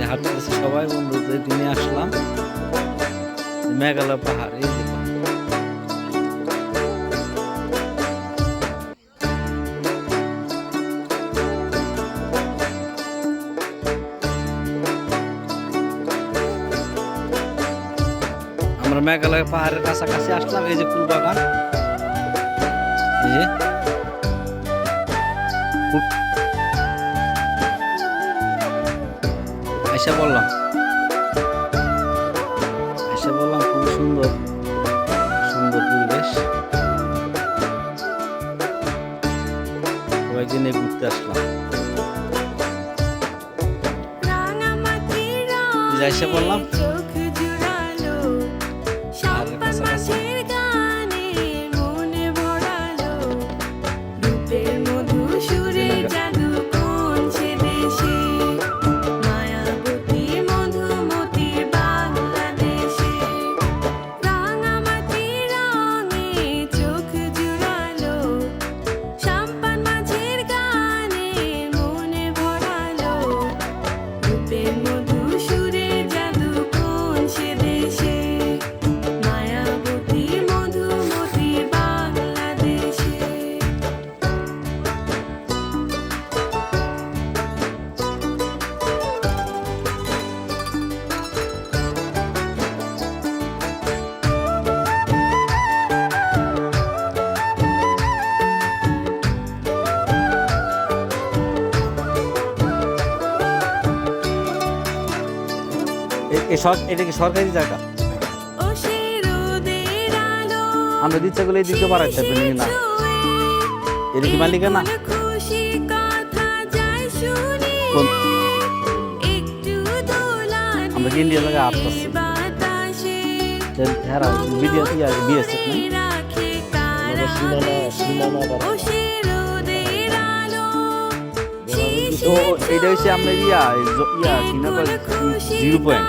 যে হাঁটতেছে সবাই, বন্ধুদের নিয়ে আসলাম। মেঘালয় পাহাড়, এই যে। আমরা মেঘালয় পাহাড়ের কাছাকাছি আসলাম, এই যে ফুল বাগান। এই যে। আইসা বললাম। আইসা বললাম খুব সুন্দর সুন্দর পরিবেশ। কয়েকদিনে ঘুরতে আসলাম। আইসা বললাম been more এটা কি সরকারি জায়গা। আমরা ইচ্ছা করলে এদিকে বাড়াইতে পারি না? এটা কি মালিকানা আমরা কি ইন্ডিয়া লাগে আসতেছি? হ্যাঁ ভিডিও বিএসএফ না? রাখে কারা ও সে রোদের আলো তো এটা হচ্ছে আমরা ইয়া ইয়া জিরো পয়েন্ট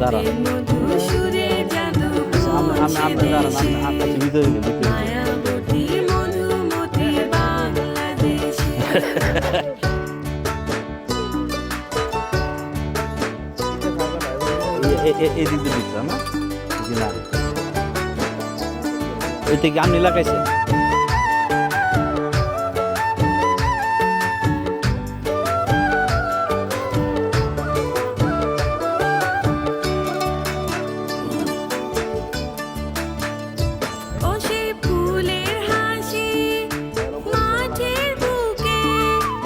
দাঁড়ান। আপনি দাঁড়ান আপনি ভিতরে ভিতরে গেলে। মায়াবতী মধুমতি বাংলাদেশে এ- এ- এ- এই দিক দিয়ে না?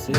করছি